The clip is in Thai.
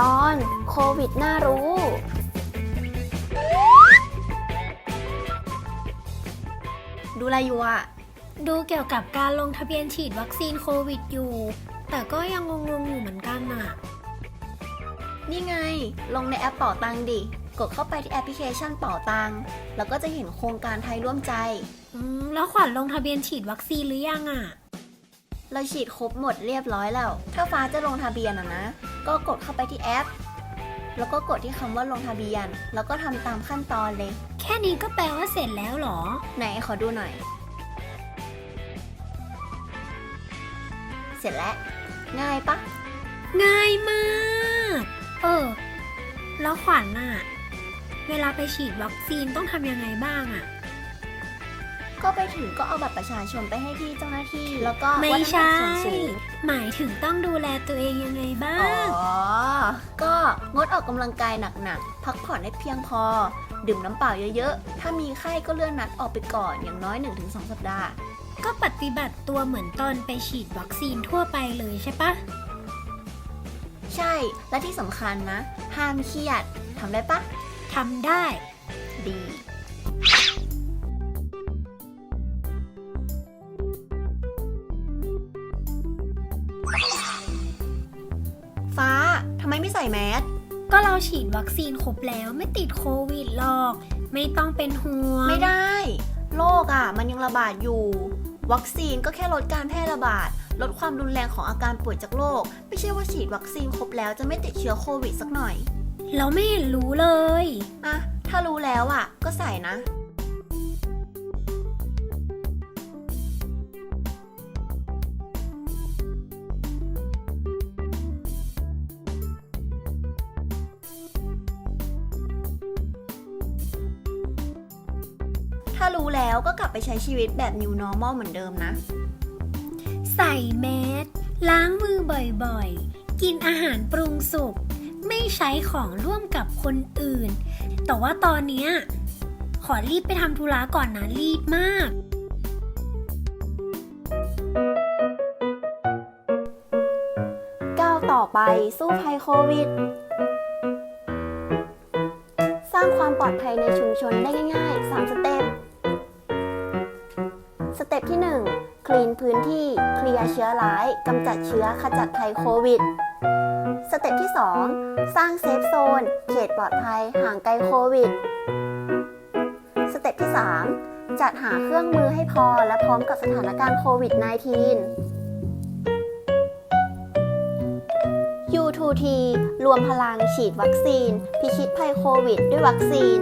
ตอนโควิดน่ารู้ ดูอะไรอยู่อะดูเกี่ยวกับการลงทะเบียนฉีดวัคซีนโควิดอยู่ แต่ก็ยังงงๆอยู่เหมือนกันน่ะนี่ไง ลงในแอปเป่าตังดิ กดเข้าไปที่แอปพลิเคชันเป่าตัง แล้วก็จะเห็นโครงการไทยร่วมใจ อืมแล้วขวัญลงทะเบียนฉีดวัคซีนหรือยังอะเราฉีดครบหมดเรียบร้อยแล้ว ถ้าฟ้าจะลงทะเบียนอะนะ ก็กดเข้าไปที่แอป แล้วก็กดที่คำว่าลงทะเบียน แล้วก็ทำตามขั้นตอนเลย แค่นี้ก็แปลว่าเสร็จแล้วเหรอ ไหนขอดูหน่อย เสร็จแล้ว ง่ายปะง่ายมาก เออ แล้วขวัญน่ะ เวลาไปฉีดวัคซีนต้องทำยังไงบ้างอะ ก็ไปถึงก็เอาบัตรประชาชนไปให้ที่เจ้าหน้าที่ แล้วก็ไม่วัดน้ำหใช่นักส่วนสูง หมายถึงต้องดูแลตัวเองยังไงบ้าอ๋อ ง ก็งดออกกำลังกายหนักๆ พักผ่อนให้เพียงพอ ดื่มน้ำเปล่าเยอะๆ ถ้ามีไข้ก็เลื่อนนัดออกไปก่อนอย่างน้อย 1-2 สัปดาห์ ก็ปฏิบัติตัวเหมือนตอนไปฉีดวัคซีนทั่วไปเลยใช่ปะ ใช่ และที่สำคัญนะ ห้ามเครียดทำได้ปะ ทำได้ ดี ไม่ใส่แมสก็เราฉีดวัคซีนครบแล้วไม่ติดโควิดหรอก ไม่ต้องเป็นห่วงไม่ได้ โรคอะ มันยังระบาดอยู่ วัคซีนก็แค่ลดการแพร่ระบาด ลดความรุนแรงของอาการป่วยจากโรคไม่ใช่ว่าฉีดวัคซีนครบแล้วจะไม่ติดเชื้อโควิดสักหน่อย เราไม่เห็นรู้เลยอะถ้ารู้แล้วอะ ก็ใส่นะ ถ้ารู้แล้วก็กลับไปใช้ชีวิตแบบ new normal เหมือนเดิมนะ ใส่แมสล้างมือบ่อยๆ กินอาหารปรุงสุก ไม่ใช้ของร่วมกับคนอื่น แต่ว่าตอนเนี้ยขอรีบไปทำธุระก่อนนะรีบมาก ก้าวต่อไปสู้ภัยโควิด สร้างความปลอดภัยในชุมชนได้ง่ายๆ 3 สเต็ป สเต็ปที่ 1 คลีนพื้นที่เคลียร์เชื้อร้ายกำจัดเชื้อขจัดภัยโควิด สเต็ปที่ 2 สร้างเซฟโซน เขตปลอดภัยห่างไกลโควิด สเต็ปที่ 3 จัดหาเครื่องมือให้พอและพร้อมกับสถานการณ์โควิด -19 U2T รวมพลังฉีดวัคซีน พิชิตภัยโควิด ด้วยวัคซีน